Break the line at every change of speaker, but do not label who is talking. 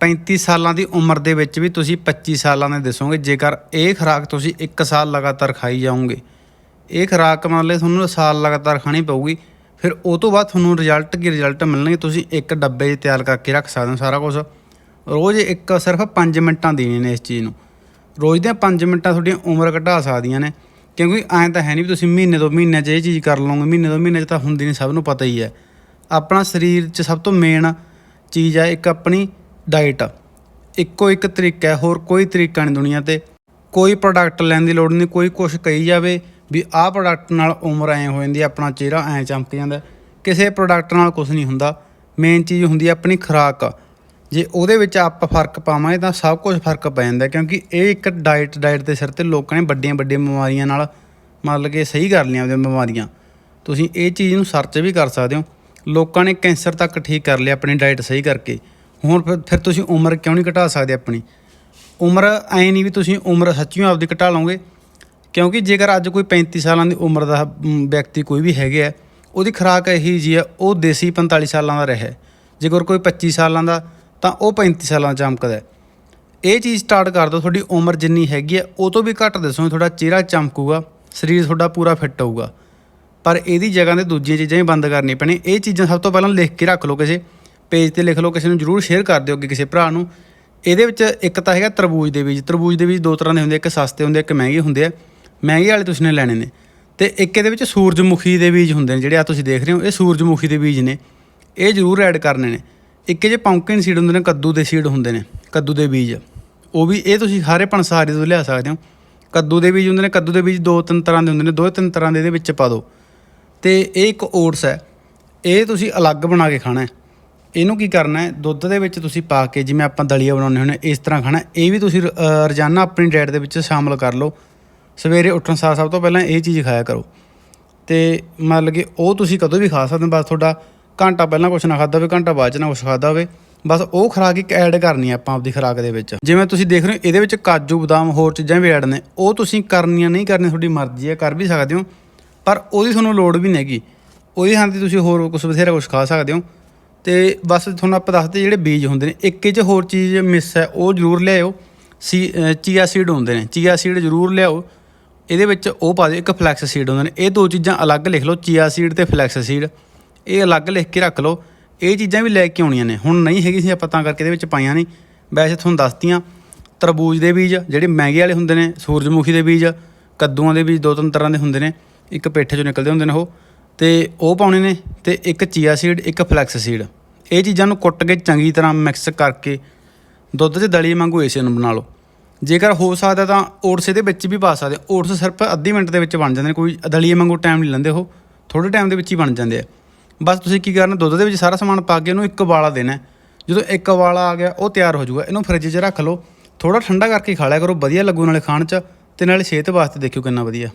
35 ਸਾਲਾਂ ਦੀ ਉਮਰ ਦੇ ਵਿੱਚ ਵੀ ਤੁਸੀਂ 25 ਸਾਲਾਂ ਦੇ ਦਿਸੋਗੇ, ਜੇਕਰ ਇਹ ਖੁਰਾਕ ਤੁਸੀਂ 1 ਸਾਲ ਲਗਾਤਾਰ ਖਾਈ ਜਾਓਗੇ। ਇਹ ਖੁਰਾਕ ਮਤਲਬ ਤੁਹਾਨੂੰ ਸਾਲ ਲਗਾਤਾਰ ਖਾਣੀ ਪਊਗੀ, ਫਿਰ ਉਹ ਤੋਂ ਬਾਅਦ ਤੁਹਾਨੂੰ ਰਿਜ਼ਲਟ ਕੀ ਰਿਜ਼ਲਟ ਮਿਲਣਗੇ, ਤੁਸੀਂ ਇੱਕ ਡੱਬੇ 'ਚ ਤਿਆਰ ਕਰਕੇ ਰੱਖ ਸਕਦੇ ਹੋ ਸਾਰਾ ਕੁਝ ਰੋਜ਼ ਇੱਕ ਸਿਰਫ 5 ਮਿੰਟਾਂ ਦੇਣੇ ਨੇ ਇਸ ਚੀਜ਼ ਨੂੰ। ਰੋਜ਼ ਦੀਆਂ 5 ਮਿੰਟਾਂ ਤੁਹਾਡੀਆਂ ਉਮਰ ਘਟਾ ਸਕਦੀਆਂ ਨੇ, ਕਿਉਂਕਿ ਐਂ ਤਾਂ ਹੈ ਨਹੀਂ ਵੀ ਤੁਸੀਂ ਮਹੀਨੇ ਤੋਂ ਮਹੀਨੇ 'ਚ ਇਹ ਚੀਜ਼ ਕਰ ਲਓਗੇ, ਮਹੀਨੇ ਤੋਂ ਮਹੀਨੇ 'ਚ ਤਾਂ ਹੁੰਦੀ ਨਹੀਂ ਸਭ ਨੂੰ ਪਤਾ ਹੀ ਹੈ। ਆਪਣਾ ਸਰੀਰ 'ਚ ਸਭ ਤੋਂ ਮੇਨ ਚੀਜ਼ ਹੈ ਇੱਕ ਆਪਣੀ ਡਾਈਟ ਇੱਕੋ ਇੱਕ ਤਰੀਕਾ ਹੈ ਹੋਰ ਕੋਈ ਤਰੀਕਾ ਨਹੀਂ ਦੁਨੀਆ ਤੇ। ਕੋਈ ਪ੍ਰੋਡਕਟ ਲੈਣ ਦੀ ਲੋੜ ਨਹੀਂ ਕੋਈ ਕੁਝ ਕਹੀ ਜਾਵੇ ਵੀ ਆਹ ਪ੍ਰੋਡਕਟ ਨਾਲ ਉਮਰ ਐ ਹੋ ਜਾਂਦੀ ਹੈ, ਆਪਣਾ ਚਿਹਰਾ ਐ ਚਮਕ ਜਾਂਦਾ ਕਿਸੇ ਪ੍ਰੋਡਕਟ ਨਾਲ ਕੁਝ ਨਹੀਂ ਹੁੰਦਾ। ਮੇਨ ਚੀਜ਼ ਹੁੰਦੀ ਆਪਣੀ ਖੁਰਾਕ। ਜੇ ਉਹਦੇ ਵਿੱਚ ਆਪਾਂ ਫ਼ਰਕ ਪਾਵਾਂਗੇ ਤਾਂ ਸਭ ਕੁਝ ਫ਼ਰਕ ਪੈ ਜਾਂਦਾ ਕਿਉਂਕਿ ਇਹ ਇੱਕ ਡਾਈਟ ਡਾਈਟ ਦੇ ਸਿਰ ਤੇ ਲੋਕਾਂ ਨੇ ਵੱਡੀਆਂ ਵੱਡੀਆਂ ਬਿਮਾਰੀਆਂ ਨਾਲ ਮਤਲਬ ਕਿ ਸਹੀ ਕਰ ਲਈਆਂ ਉਹਦੀਆਂ ਬਿਮਾਰੀਆਂ। ਤੁਸੀਂ ਇਹ ਚੀਜ਼ ਨੂੰ ਸਰਚ ਵੀ ਕਰ ਸਕਦੇ ਹੋ। ਲੋਕਾਂ ਨੇ ਕੈਂਸਰ ਤੱਕ ਠੀਕ ਕਰ ਲਿਆ ਆਪਣੀ ਡਾਈਟ ਸਹੀ ਕਰਕੇ। ਹੁਣ ਫਿਰ ਫਿਰ ਤੁਸੀਂ ਉਮਰ ਕਿਉਂ ਨਹੀਂ ਘਟਾ ਸਕਦੇ ਆਪਣੀ? ਉਮਰ ਐ ਨਹੀਂ ਵੀ ਤੁਸੀਂ ਉਮਰ ਸੱਚੀਓ ਆਪਦੀ ਘਟਾ ਲਓਗੇ। ਕਿਉਂਕਿ ਜੇਕਰ ਅੱਜ ਕੋਈ 35 ਸਾਲਾਂ ਦੀ ਉਮਰ ਦਾ ਵਿਅਕਤੀ ਕੋਈ ਵੀ ਹੈਗੇ ਆ, ਉਹਦੀ ਖੁਰਾਕ ਇਹੀ ਜੀ ਆ, ਉਹ ਦੇਸੀ 45 ਸਾਲਾਂ ਦਾ ਰਿਹਾ। ਜੇਕਰ ਕੋਈ 25 ਸਾਲਾਂ ਦਾ, ਤਾਂ ਉਹ 35 ਸਾਲਾਂ ਦਾ ਚਮਕਦਾ ਇਹ ਚੀਜ਼ ਸਟਾਰਟ ਕਰ ਦਿਓ, ਤੁਹਾਡੀ ਉਮਰ ਜਿੰਨੀ ਹੈਗੀ ਆ, ਉਹ ਤੋਂ ਵੀ ਘੱਟ ਦੱਸੋ, ਤੁਹਾਡਾ ਚਿਹਰਾ ਚਮਕੂਗਾ, ਸਰੀਰ ਤੁਹਾਡਾ ਪੂਰਾ ਫਿੱਟ ਹੋਊਗਾ। ਪਰ ਇਹਦੀ ਜਗ੍ਹਾ ਤੇ ਦੂਜੀਆਂ ਚੀਜ਼ਾਂ ਹੀ ਬੰਦ ਕਰਨੀਆਂ ਪੈਣੀਆਂ। ਇਹ ਚੀਜ਼ਾਂ ਸਭ ਤੋਂ ਪਹਿਲਾਂ ਲਿਖ ਕੇ ਰੱਖ ਲਓ ਕਿਸੇ। ਪੇਜ ਤੇ ਲਿਖ ਲਓ ਕਿਸੇ ਨੂੰ ਜਰੂਰ ਸ਼ੇਅਰ ਕਰ ਦਿਓ ਅੱਗੇ ਕਿਸੇ ਭਰਾ ਨੂੰ। ਇਹਦੇ ਵਿੱਚ ਇੱਕ ਤਾਂ ਹੈਗਾ ਤਰਬੂਜ ਦੇ ਬੀਜ। ਤਰਬੂਜ ਦੇ ਬੀਜ ਦੋ ਤਰ੍ਹਾਂ ਦੇ ਹੁੰਦੇ ਇੱਕ ਸਸਤੇ ਹੁੰਦੇ ਆ, ਇੱਕ ਮਹਿੰਗੇ ਹੁੰਦੇ ਆ। ਮਹਿੰਗੇ ਵਾਲੇ ਤੁਸੀਂ ਨੇ ਲੈਣੇ ਨੇ। ਤੇ ਇੱਕ ਇਹਦੇ ਵਿੱਚ ਸੂਰਜਮੁਖੀ ਦੇ ਬੀਜ ਹੁੰਦੇ ਨੇ ਜਿਹੜੇ ਆ ਤੁਸੀਂ ਦੇਖ ਰਹੇ ਹੋ ਇਹ ਸੂਰਜਮੁਖੀ ਦੇ ਬੀਜ ਨੇ। ਇਹ ਜ਼ਰੂਰ ਐਡ ਕਰਨੇ ਨੇ। ਇੱਕ ਇਹ ਜੇ ਪੰਕਨ ਸੀਡ ਹੁੰਦੇ ਨੇ ਕੱਦੂ ਦੇ ਸੀਡ ਹੁੰਦੇ ਨੇ ਕੱਦੂ ਦੇ ਬੀਜ। ਉਹ ਵੀ ਇਹ ਤੁਸੀਂ ਸਾਰੇ ਪੰਸਾਰੀ ਤੋਂ ਲਿਆ ਸਕਦੇ ਹੋ। ਕੱਦੂ ਦੇ ਬੀਜ ਹੁੰਦੇ ਨੇ ਕੱਦੂ ਦੇ ਬੀਜ ਦੋ ਤਿੰਨ ਤਰ੍ਹਾਂ ਦੇ ਹੁੰਦੇ ਨੇ ਦੋ ਤਿੰਨ ਤਰ੍ਹਾਂ ਦੇ ਇਹਦੇ ਵਿੱਚ ਪਾ ਦਿਓ। ਤੇ ਇਹ ਇੱਕ ਓਟਸ ਹੈ। ਇਹ ਤੁਸੀਂ ਅਲੱਗ ਬਣਾ ਕੇ ਖਾਣਾ ਹੈ। ਇਹਨੂੰ ਕੀ ਕਰਨਾ ਹੈ? ਦੁੱਧ ਦੇ ਵਿੱਚ ਤੁਸੀਂ ਪਾ ਕੇ ਜਿਵੇਂ ਆਪਾਂ ਦਲੀਆ ਬਣਾਉਂਦੇ ਹੁੰਦੇ ਇਸ ਤਰ੍ਹਾਂ ਖਾਣਾ ਇਹ ਵੀ ਤੁਸੀਂ ਰ- ਰੋਜ਼ਾਨਾ ਆਪਣੀ ਡਾਈਟ ਦੇ ਵਿੱਚ ਸ਼ਾਮਲ ਕਰ ਲਓ। ਸਵੇਰੇ ਉੱਠਣ ਸਾਰ ਸਭ ਤੋਂ ਪਹਿਲਾਂ ਇਹ ਚੀਜ਼ ਖਾਇਆ ਕਰੋ। ਤੇ ਮਤਲਬ ਕਿ ਉਹ ਤੁਸੀਂ ਕਦੋਂ ਵੀ ਖਾ ਸਕਦੇ ਹੋ, ਬਸ ਤੁਹਾਡਾ ਘੰਟਾ ਪਹਿਲਾਂ ਕੁਛ ਨਾ ਖਾਦਾ ਹੋਵੇ, ਘੰਟਾ ਬਾਅਦ ਚ ਨਾ ਕੁਛ ਖਾਦਾ ਹੋਵੇ। ਬਸ ਉਹ ਖੁਰਾਕ ਇੱਕ ਐਡ ਕਰਨੀ ਹੈ ਆਪਾਂ ਆਪਦੀ ਖੁਰਾਕ ਦੇ ਵਿੱਚ। ਜਿਵੇਂ ਤੁਸੀਂ ਦੇਖ ਰਹੇ ਹੋ, ਇਹਦੇ ਵਿੱਚ ਕਾਜੂ, ਬਦਾਮ, ਹੋਰ ਚੀਜ਼ਾਂ ਵੀ ਐਡ ਨੇ। ਉਹ ਤੁਸੀਂ ਕਰਨੀਆਂ ਨਹੀਂ ਕਰਨੀਆਂ, ਤੁਹਾਡੀ ਮਰਜ਼ੀ ਹੈ, ਕਰ ਵੀ ਸਕਦੇ ਹੋ। ਪਰ ਉਹਦੀ ਤੁਹਾਨੂੰ ਲੋੜ ਵੀ ਨਹੀਂ ਹੈਗੀ। ਉਹਦੀ ਹਾਂ ਤੇ ਤੁਸੀਂ ਹੋਰ ਕੁਝ ਬਥੇਰਾ ਕੁਝ ਖਾ ਸਕਦੇ ਹੋ। ਤੇ ਬਸ ਤੁਹਾਨੂੰ ਆਪਾਂ ਦੱਸਦੇ ਜਿਹੜੇ ਬੀਜ ਹੁੰਦੇ ਨੇ, ਇੱਕ ਇਹ 'ਚ ਹੋਰ ਚੀਜ਼ ਮਿਸ ਹੈ, ਉਹ ਜ਼ਰੂਰ ਲਿਆਓ ਸੀ ਚੀਆ ਸੀਡ ਹੁੰਦੇ ਨੇ, ਚੀਆ ਸੀਡ ਜ਼ਰੂਰ ਲਿਆਓ। ਇਹਦੇ ਵਿੱਚ ਉਹ ਪਾ ਦਿਓ, ਇੱਕ ਫਲੈਕਸ ਸੀਡ ਹੁੰਦੇ ਨੇ। ਇਹ ਦੋ ਚੀਜ਼ਾਂ ਅਲੱਗ ਲਿਖ ਲਓ, ਚੀਆ ਸੀਡ ਤੇ ਫਲੈਕਸ ਸੀਡ ਇਹ ਅਲੱਗ ਲਿਖ ਕੇ ਰੱਖ ਲਓ। ਇਹ ਚੀਜ਼ਾਂ ਵੀ ਲੈ ਕੇ ਆਉਣੀਆਂ ਨੇ। ਹੁਣ ਨਹੀਂ ਹੈਗੀ ਸੀ, ਆਪਾਂ ਤਾਂ ਕਰਕੇ ਇਹਦੇ ਵਿੱਚ ਪਾਈਆਂ ਨਹੀਂ। ਵੈਸੇ ਤੁਹਾਨੂੰ ਦੱਸਤੀਆਂ, ਤਰਬੂਜ ਦੇ ਬੀਜ, ਜਿਹੜੇ ਮਹਿੰਗੇ ਵਾਲੇ ਹੁੰਦੇ ਨੇ, ਸੂਰਜਮੁਖੀ ਦੇ ਬੀਜ, ਕੱਦੂਆਂ ਦੇ ਬੀਜ, ਦੋ ਤਿੰਨ ਤਰ੍ਹਾਂ ਦੇ ਹੁੰਦੇ ਨੇ। ਇੱਕ ਪੇਠੇ ਚੋਂ ਨਿਕਲਦੇ ਹੁੰਦੇ ਨੇ ਉਹ। ਤੇ ਉਹ ਪਾਉਣੇ ਨੇ ਤੇ ਇੱਕ ਚੀਆ ਸੀਡ ਇੱਕ ਫਲੈਕਸ ਸੀਡ ਇਹ ਚੀਜ਼ਾਂ ਨੂੰ ਕੁੱਟ ਕੇ ਚੰਗੀ ਤਰ੍ਹਾਂ ਮਿਕਸ ਕਰਕੇ ਦੁੱਧ 'ਚ ਦਲੀ ਵਾਂਗੂ ਇਸੇ ਨੂੰ ਬਣਾ ਲਓ। ਜੇਕਰ ਹੋ ਸਕਦਾ ਤਾਂ ਓਟਸ ਇਹਦੇ ਵਿੱਚ ਵੀ ਪਾ ਸਕਦੇ ਹੋ। ਓਟਸ ਸਿਰਫ ਅੱਧੀ ਮਿੰਟ ਦੇ ਵਿੱਚ ਬਣ ਜਾਂਦੇ ਨੇ, ਕੋਈ ਦਲੀਏ ਵਾਂਗੂ ਟਾਈਮ ਨਹੀਂ ਲੈਂਦੇ ਉਹ। ਥੋੜੇ ਟਾਈਮ ਦੇ ਵਿੱਚ ਹੀ ਬਣ ਜਾਂਦੇ ਆ। ਬਸ ਤੁਸੀਂ ਕੀ ਕਰਨਾ, ਦੁੱਧ ਦੇ ਵਿੱਚ ਸਾਰਾ ਸਮਾਨ ਪਾ ਕੇ ਉਹਨੂੰ ਇੱਕ ਉਬਾਲਾ ਦੇਣਾ ਜਦੋਂ ਇੱਕ ਉਬਾਲਾ ਆ ਗਿਆ, ਉਹ ਤਿਆਰ ਹੋ ਜਾਊਗਾ। ਇਹਨੂੰ ਫ੍ਰਿਜ 'ਚ ਰੱਖ ਲਓ। ਥੋੜਾ ਠੰਡਾ ਕਰਕੇ ਖਾ ਲਿਆ ਕਰੋ, ਵਧੀਆ ਲੱਗੂ ਨਾਲੇ ਖਾਣ 'ਚ ਤੇ ਨਾਲੇ ਸਿਹਤ ਵਾਸਤੇ ਦੇਖਿਓ ਕਿੰਨਾ ਵਧੀਆ।